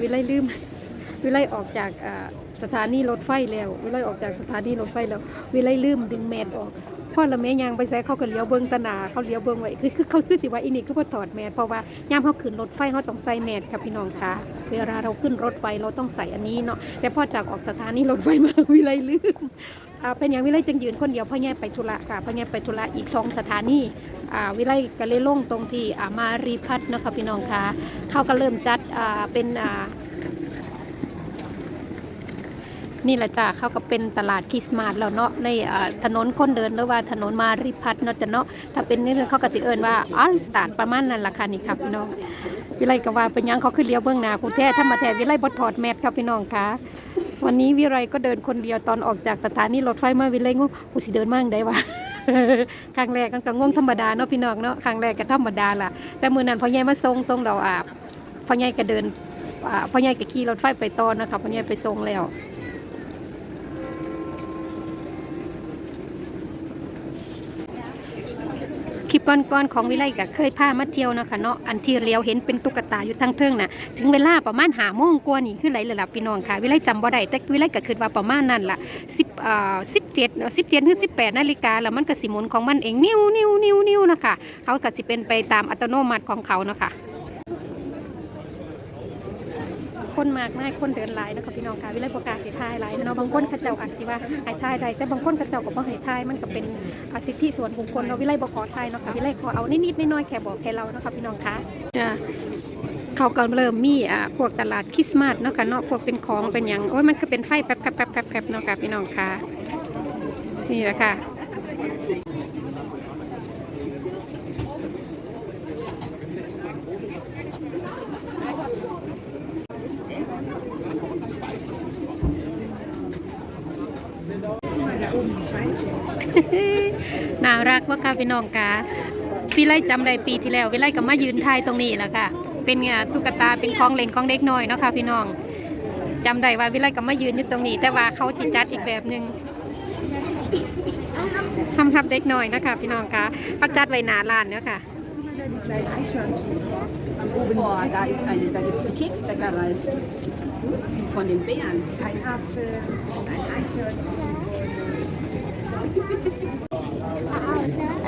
วิไลลืม วิไลออกจากสถานีรถไฟแล้ว วิไลออกจากสถานีรถไฟแล้ว วิไลลืมดึงแมสออกพ่อละแม่ยางไปใส่เขาก็เลี้ยวเบิ้งตนาเขาเลี้ยวเบิ้งไว้คือคือเขาคือสิว่าอีนี่คือบ่ถอดแมสเพราะว่ายามเขาขึ้นรถไฟเขาต้องใส่แมสค่ะพี่น้องคะเวลาเราขึ้นรถไฟเราต้องใส่อันนี้เนาะแต่พอจากออกสถานีรถไฟมาวิไลลืม เป็นอย่างวิไลจึงยืนคนเดียวพ่อแย่ไปธุระค่ะพ่อแย่ไปธุระอีกสองสถานีวิไลก็เลยลงตรงที่มารีพัฒน์นะคะพี่น้องค่ะเขาก็เริ่มจัดเป็นนี่แหละจ้าเขาก็เป็นตลาดคริสต์มาสแล้วเนาะในถนนคนเดินหรือว่าถนนมาริพัฒน์เนาะแต่เนาะถ้าเป็นนี่เขาก็สิเอิ้นว่าอัลสตาร์ประมาณนั้นล่ะค่ะนี่ครับพี่น้องวิไลก็ว่าเป็นยังเขาขึ้นเลี้ยวเบื้องหน้ากูแท้ถ้ามาแท้วิไลบ่ถอดแมสครับพี่น้องค่ะ วันนี้วิไรก็เดินคนเดียวตอนออกจากสถานีรถไฟมาวิไรงงกูสิเดินมาจั่งได้วะครั้งแรกกันก็ง่วงธรรมดาเนาะพี่น้องเนาะครั้งแรกก็ธรรมดาล่ะ แต่มือนั้นพ่อใหญ่มาทรงทรงเราอาบพ่อใหญ่ก็เดินพ่อใหญ่ก็ขี่รถไฟไปต่อนะคะพ่อใหญ่ไปทรงแล้ว ก่อนก่อนๆของวิไลก็เคยพามาเที่ยวเนาะคะเนาะอันที่เลียวเห็นเป็นตุ๊กตาอยู่ทั้งเทิงน่ะถึงเวลาประมาณหาโมงกว่านี่คือไรเลยล่ะพี่น้องค่ะ วิไลจำบ่ได้แต่วิไลก็คิดว่าประมาณนั้นล่ะสิบเอ่อสิบเจ็ดสิบเจ็ดหรือสิบแปดนาฬิกาแล้วมันก็สิหมุนของมันเองนิ้วนิ้วนิ้วนิ้วนะคะเขาก็สิเป็นไปตามอัตโนมัติของเขาเนาะค่ะ คนมากมายคนเดินหลายนะคะพี่น้องค่ะวิไลประกาศสีทายหลายเนาะบางคนเขาเจ้าอาจสิว่าหายทายใดแต่บางคนเขาเจ้าก็บ่ให้ทายมันก็เป็นอาสิทธิส่วนบุคคลเราะวิไลบ่ขอทายเนาะค่ะวิไลขอเอานิดๆน้อยๆแค่บอกแค่เรานะคะพี่น้องค่ะจ้ะเขาก็เริ่มมีอ่าพวกตลาดคริสต์มาสเนาะค่ะเนาะพวกเป็นของเป็นหยังโอ้ยมันก็เป็นไฟแป๊บๆๆๆๆเนาะค่ะพี่น้องค่ะนี่แหละค่ะ น่ารักว่าค่ะพี่น้องกาพี่ไล่จำได้ปีที่แล้วพี่ไล่ก็มายืนทายตรงนี้แหละค่ะ เป็นอ่าตุ๊กตาเป็นของเล่นของเด็กน้อยเนาะค่ะพี่น้องจำได้ว่าวิไล่ก็มายืนอยู่ตรงนี้ แต่ว่าเขาจิจัดอีกแบบหนึ่งทำทับเด็กน้อยนะคะพี่น้องคะเขาจัดไว้หนาลานเนาะค่ะ Oh, da ist eine, da gibt es die Keksbäckerei von den Bären. Einen Bären, ja? Da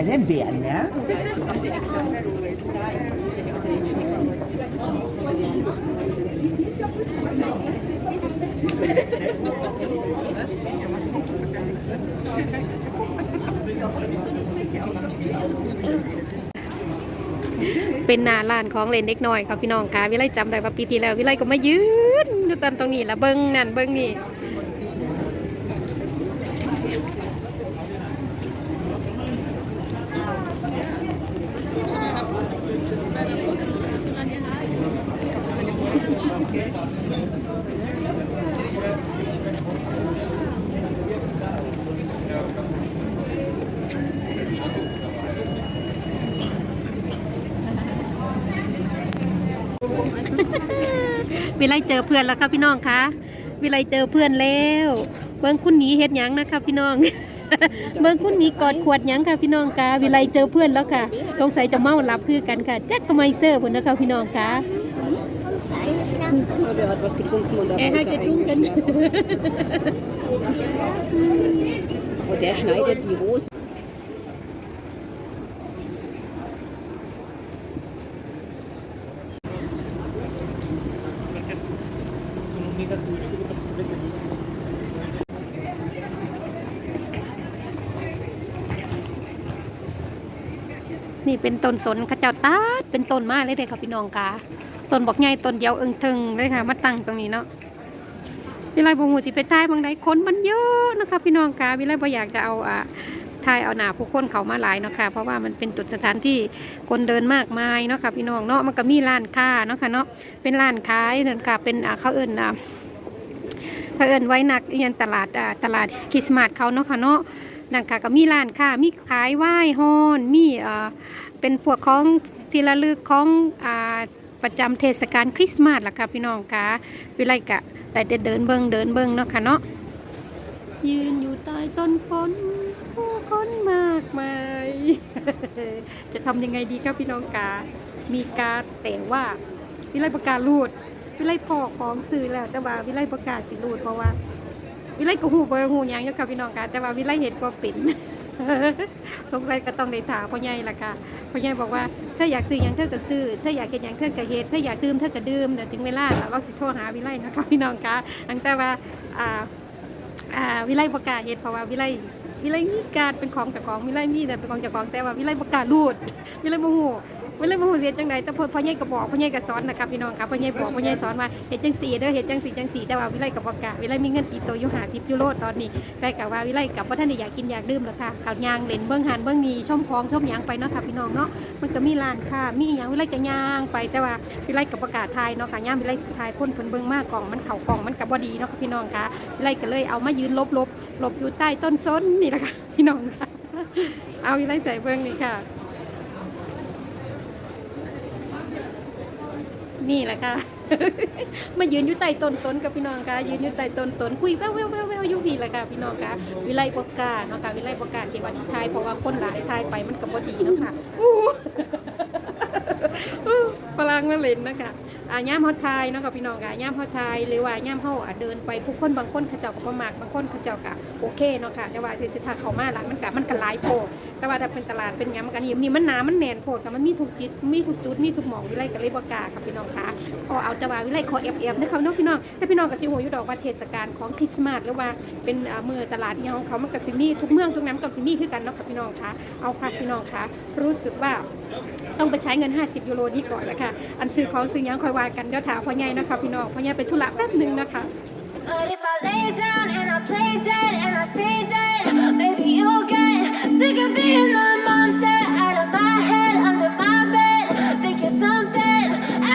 ist die Sache extra. Da ist die extra den Keks. Äh, เป็นนาลานของเล่นเด็กน้อยค่ะพี่น้องค่ะวิไลจำได้ว่าปีที่แล้ววิไลก็มายืนอยู่ตอนตรงนี้ละเบิ้งนั่นเบิ้งนี่ วิไลเจอเพื่อนแล้วครับพี่น้องคะวิไลเจอเพื่อนแล้วเบิ้งคุณหนีเฮ็ดหยังนะครับพี่น้อง เบิ้งคุณหนีกอดขวดหยังค่ะพี่น้องคะวิไลเจอเพื่อนแล้วค่ะ สงสัยจะเมาหลับคือกันค่ะแจ็คก็ไม่เซอร์พุ่นนะคะพี่น้องคะ Oh, der hat was getrunken und แอ dabei ให้ ist จะ er ดุ้งกัน eingeschlafen. Oh, der schneidet die Rose. นี่เป็นต้นสนเข้าเจ้าตาดเป็นต้นมากเลยเด้ค่ะพี่น้องคะต้นบอกใหญ่ต้นเดียวเอิงทึงเลยค่ะ มาตั้งตรงนี้เนาะวิไลบ่ฮู้สิไปถ่ายบางใดคนมันเยอะนะคะพี่น้องคะวิไลบ่อยากจะเอาอ่า ถ่ายเอาหนาผู้คนเขามาหลายเนาะค่ะเพราะว่ามันเป็นจุดสถานที่คนเดินมากมายเนาะค่ะพี่น้องเนาะมันก็มีร้านค้าเนาะค่ะเนาะเป็นร้านขายนั่นค่ะเป็นอ่าเขาเอิ้นอ่าเขาเอิ้นไว้นักเอียนตลาดอ่าตลาดคริสต์มาสเขาเนาะค่ะเนาะนั่นค่ะก็มีร้านค้ามีขายไหว้ฮอนมีเอ่อเป็นพวกของที่ระลึกของอ่าประจำเทศกาลคริสต์มาสล่ะค่ะพี่น้องคะวิไลกะแต่เดินเบิงเดินเบิงเนาะค่ะเนาะยืนอยู่ใต้ต้นฝน คนมากมาย จะทำยังไงดีครับพี่น้องกา มีการแต่ว่าวิไลประกาศรูด วิไลพอของซื้อแล้วแต่ว่าวิไลประกาศสิรูดเพราะว่า วิไลก็ฮู้บ่ฮู้หยังอยู่กับพี่น้องกันแต่ว่าวิไลเห็นบ่เป็นสงสัยก็ต้องได้ถามพ่อใหญ่ล่ะค่ะพ่อใหญ่บอกว่าถ้าอยากซื้อยังเธอก็ซื้อถ้าอยากเฮ็ดหยังเธอก็เฮ็ดถ้าอยากดื่มเธอก็ดื่มเดี๋ยวถึงเวลาเราสิโทรหาวิไลนะคะพี่น้องคะตั้งแต่ว่าอ่าอ่าวิไลประกาศเฮ็ดเพราะว่าวิไล วิไลมีการเป็นของจากของวิไลมีแต่เป็นของจากของแต่ว่าวิไลประกล้าศรูดวิไลบ่ ฮู้วิไลบ่ฮู้สิเฮ็ดจังไดแต่พอพ่อใหญ่ก็บอกพ่อใหญ่ก็สอนนะครับพี่น้องครับพ่อใหญ่บอกพ่อใหญ่สอนว่าเฮ็ดจังซี่เด้อเฮ็ดจังซี่จังซี่แต่ว่าวิไลก็บ่กล้าวิไลมีเงินติดตัวอยู่50ยูโรตอนนี้แต่ก็ว่าวิไลก็บ่ทันอยากกินอยากดื่มแล้วค่ะข้าวยางเล่นเบิ่งหันเบิ่งนี่ชมของชมยังไปเนาะค่ะพี่น้องเนาะมันก็มีร้านค้ามีอีหยังวิไลก็ย่างไปแต่ว่าวิไลก็ประกาศทายเนาะค่ะย่ามวิไลทายคนพ่นเบิ่งมากกล่องมันเข้ากล่องมันก็บ่ดีเนาะค่ะพี่น้องค่ะวิไลก็เลยเอามายืนลบๆหลบอยู่ใต้ต้นซนนี่แหละค่ะพี่น้องค่ะเอาอีไรใส่เบื้องนี่ค่ะ นี่แหละค่ะ มายืนอยู่ใต้ต้นสนกับพี่น้องค่ะ ยืนอยู่ใต้ต้นสนคุยแววแววแววแววอยู่พี่แหละค่ะพี่น้องค่ะ วิไลปกกาเนาะค่ะวิไลปกกาที่วันทายเพราะว่าคนหลายทายไปมันกับ่ดีเนาะค่ะอู้อู้พลังมาเล่นนะคะ อ่าย่ามฮอตไทยเนาะค่ะพี่น้องค่ะย่ามฮอตไทยหรือว่าย่ามเฮาอะเดินไปผู้คนบางคนเขาเจ้าก็บ่มักบางคนเขาเจ้าก็โอเคเนาะค่ะแต่ว่าสิสิถ้าเข้ามาลังมันก็มันก็หลายโพดแต่ว่าถ้าเป็นตลาดเป็นหยังมันก็นี่นี่มันหนามันแน่นโพดค่ะมันมีทุกจิตมีทุกจุดมีทุกหม่องวิไลก็เลยบ่กล้าค่ะพี่น้องค่ะพอเอาแต่ว่าวิไลขอแอบๆนะคะเนาะพี่น้องแต่พี่น้องก็สิฮู้อยู่ดอกว่าเทศกาลของคริสต์มาสหรือว่าเป็นอ่ามื้อตลาดอีหยังของเขามันก็สิมีทุกเมืองทุกน้ำก็สิมีคือกันเนาะค่ะพี่น้องค่ะเอาค่ะพี่น้องค่ะรู้สึกว่า ต้องไปใช้เงิน 50 ยูโรนี่ก่อนแล้วค่ะ อันซื้อของซื้อหยังคอยวากันเดี๋ยวถามพ่อใหญ่นะคะพี่น้องพ่อใหญ่ไปธุระแป๊บหนึงนะคะ But if I lay down and I play dead and I stay dead, maybe you'll get sick of being the monster out of my head, under my bed. Think you're something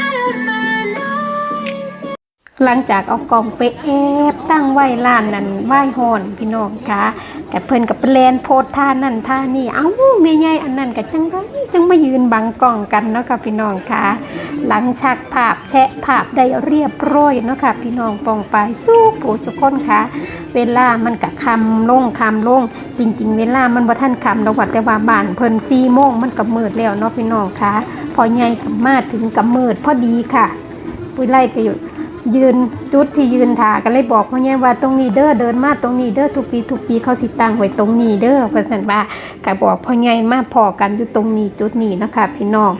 out of my nightmare. หลังจากเอากล่องไปแอบตั้งไว้ร้านนั้นไหว้ฮอนพี่น้องค่ะ กับเพิ่นกับแลนโพสท่านั่นท่านี่เอ้าแม่ใหญ่อันนั้นก็จังไดจังมายืนบังกล่องกันเนาะค่ะพี่น้องค่ะ หลังฉากภาพแชะภาพได้เรียบร้อยเนาะค่ะพี่น้องปองไปสู้ผู้สุคนค่ะเวลามันกะคำลงคำลง จริง ๆ เวลามันบ่ทันคำดอกว่าแต่ว่าบ้านเพิ่น4โมงมันก็มืดแล้วเนาะพี่น้องค่ะ พอใหญ่มาถึงกับมืดพอดีค่ะ ปุ้ยไล่ก็อยู่ ยืนจุดที่ยืนถากันเลยบอกพ่อใหญ่ว่าตรงนี้เด้อเดินมาตรงนี้เด้อทุกปีทุกปีเขาสิตั้งไว้ตรงนี้เด้อเพิ่นสันว่าก็บอกพ่อใหญ่มาพอกันอยู่ตรงนี้จุดนี้นะคะพี่น้อง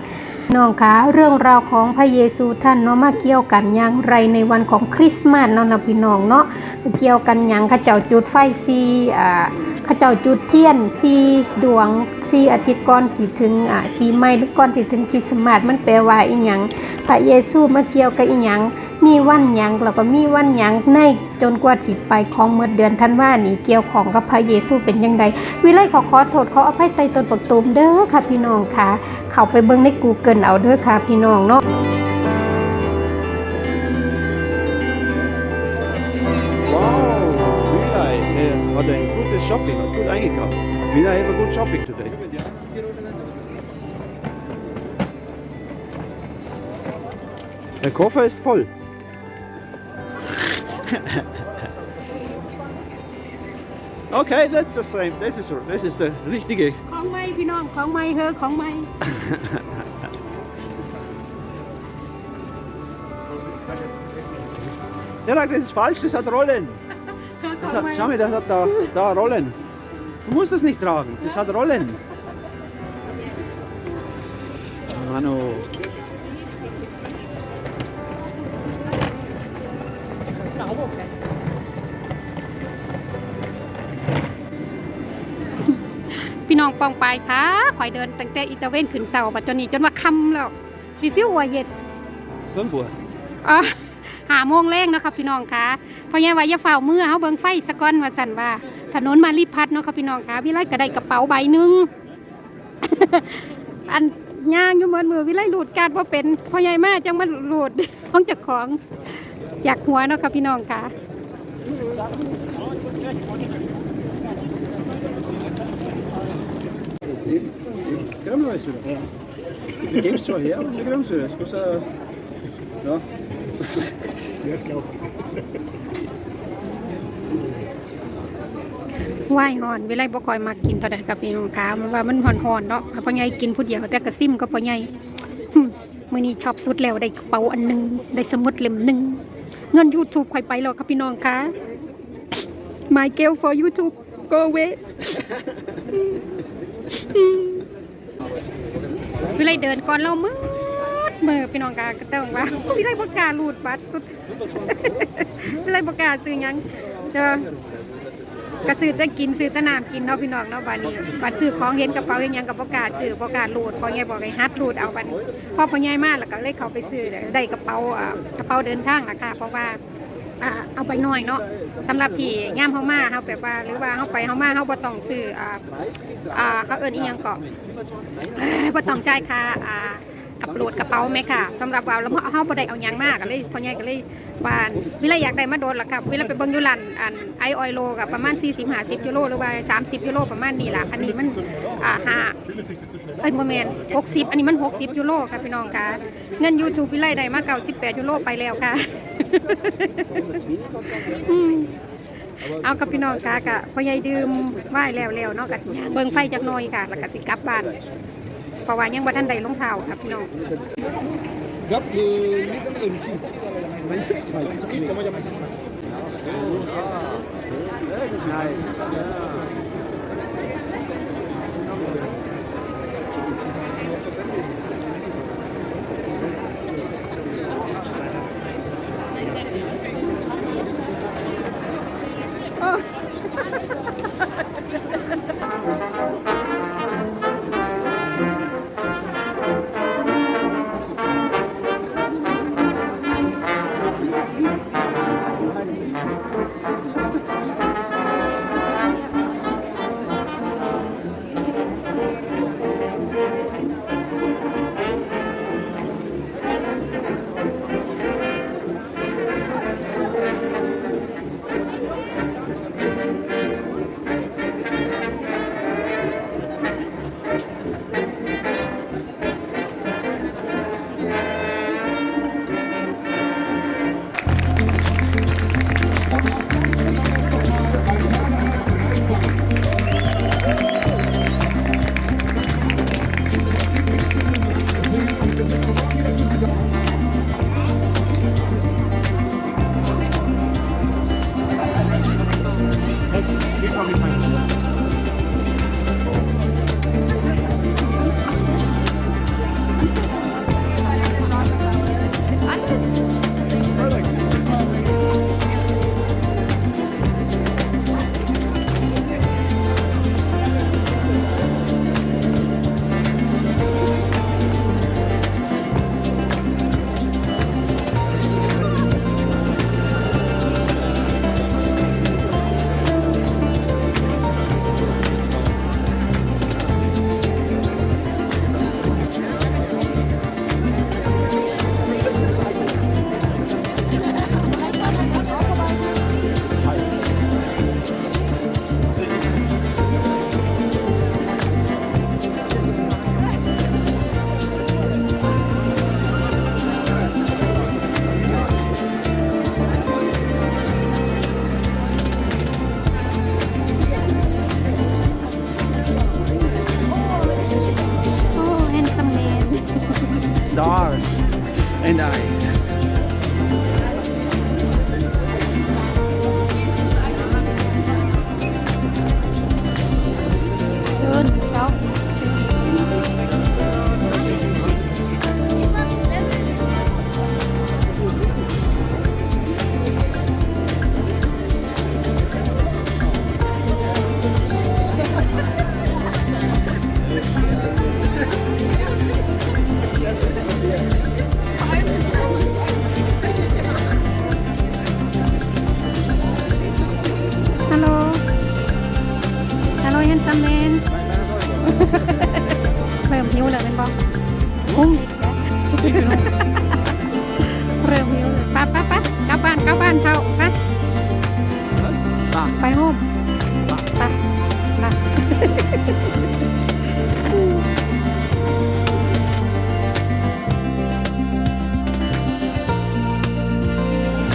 น้องคะเรื่องราวของพระเยซูท่านเนาะมาเกี่ยวกันอย่างไรในวันของคริสต์มาสเนาะนะพี่น้องเนาะเกี่ยวกันอย่างข้าเจ้าจุดไฟซีอ่า ข้าเจ้าจุดเทียนซีดวงซีอาทิตย์ก่อนสิถึงอ่าปีใหม่หรือก่อนสิถึงคริสต์มาสมันแปลว่าอีหยังพระเยซูมาเกี่ยวกับอีหยังมีวันหยังแล้วก็มีวันหยังในจนกว่าสิไปของเมื่อเดือนธันวานี้เกี่ยวของกับพระเยซูเป็นยังไงวิไลขอขอโทษขออภัยไตตนปกตูมเด้อค่ะพี่น้องค่ะ เข้าไปเบิ่งใน Google เอาเด้อค่ะพี่น้องเนาะ uh, had a good shopping, good eingekauft. Vila have a good shopping today. Der Koffer ist voll. okay, that's the same. Das ist, das ist der richtige. ของใหม่พี่น้องของใหม่เฮอของใหม่ Ja, nein, das ist falsch, das hat Rollen. เฮอข Das อง hat, ใหม่ schau mal, das hat da, da Rollen. Du musst das nicht tragen, das hat Rollen. Manu. พี่น้องปองปลายค่ะข่อยเดินตั้งแต่อีตาเวนขึ้นเสาบัดจนนี้จนว่าค่ำแล้วรีฟิวว่าเย็ด 5 Uhr. อ่ะ หาโมงแรงนะครับพี่น้องคะเพรายว่าอย่าเฝ้ามือเฮาเบิ่งไฟสะก่อนว่าสั่นว่า ถนนมารีพัดเนาะครับพี่น้องคะวิไลก็ได้กระเป๋าใบหนึ่งอันย่างอยู่เหมือนมือวิไลหลุดการบ่เป็นพ่อใหญ่มาจังมันหลุดของจ้าของอยากหัวเนาะครับพี่น้องคะ Gremmeis wieder. Ja. Du gibst zwar her, aber du gremst wieder. Das kostet, äh, ja. Ja, ist klar. ว่ายหอนวิไลบ่คอยมักกินเท่าใดกับพี่น้องคะมันว่ามันหอนๆเนาะพ่อใหญ่กินผู้เดียวแต่กระซิมก็พ่อใหญ่มื่อนี้ชอบสุดแล้วได้กระเป๋าอันหนึงได้สมุดเล่มหนึ่งเงิน YouTube ค่อยไปแล้วครับพี่น้องคะ My girl for YouTube go away วิไลเดินก่อนเรามื ดมือพี่น้องกากระเติงว่าวิไลประกาศรูดบัตรสุดวิไลประกาศซื้อยังเจอกระซื้อจะกินซื้อจะน้ำกินเนาะพี่น้องเนาะบานี้บัตรซื้อของเห็นกระเป๋าเห็นยังกับประกาศซื้อประกาศรูดพอใหญ่บอกให้ฮัดรูดเอาบันพอพอใหญ่มากแล้วก็เลยเขาไปซื้อได้กระเป๋ากระเป๋าเดินทางล่ะค่ะเพราะว่าเอาไปหน่อยเนาะสำหรับที่ย่ามเฮามาเฮาแบบว่า หรือว่าเฮาไปเฮามาเฮาบ่ต้องซื้ออ่าเขาเอิ้นอีหยังเกาะเอ้ยบ่ต้องจ่ายค่าอ่า กับโหลดกระเป๋าไหมค่ะสำหรับว่าแล้วเฮาบ่ได้เอาหยังมากก็เลยพ่อใหญ่ก็เลยว่าเวลาอยากได้มาโดนล่ะครับเวลาไปเบิ่งอยู่ร้านอันไอออยโลก็ประมาณ 40 50ยูโรหรือว่า 30ยูโรประมาณนี้ล่ะอันนี้มันอ่าห้าเอ้ยบ่แม่น60 อันนี้มัน 60ยูโรค่ะพี่น้องค่ะเงิน YouTube วิไลได้มา98ยูโรไปแล้วค่ะเอากับพี่น้องกากะพ่อใหญ่ดื่มไหว้แล้วแล้วเนาะกะสิเบิ่งไฟจักหน่อยค่ะแล้วก็สิกลับบ้าน ราะว่ายังบ่ทันได้ลงเท้าค่ะพี่น้อง Gap, le little MC. Nice. Oh จำเน้นเริ่มหิวเลยเป็นบอกหุ้มอีกแล้วเริ่มหิวเลยไปไปไปกลับบ้านกลับบ้านเขาไปไปโฮม